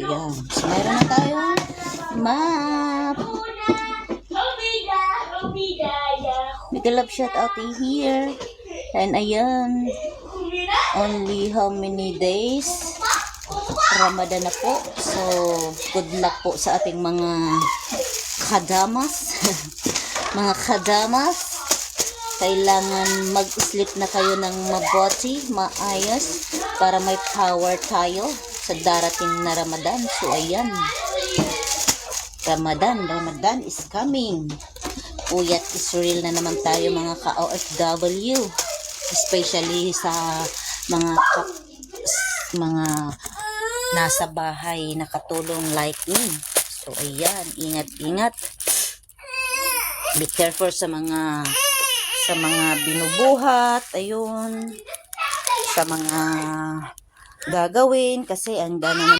ayan. Meron na tayong map. Big love shout out here. And ayan, only how many days? Ramadan na po. So, good luck po sa ating mga kadamas. mga kadamas. Kailangan mag-sleep na kayo ng mabuti, maayos, para may power tayo sa darating na Ramadan. So, ayan. Ramadan, Ramadan is coming. Puyat Israel na naman tayo mga ka-OFW. Especially sa mga ka- mga nasa bahay nakatulong like me. So, ayan. Ingat-ingat. Be careful sa mga sa mga binubuhat. Ayun. Sa mga gagawin kasi ang dami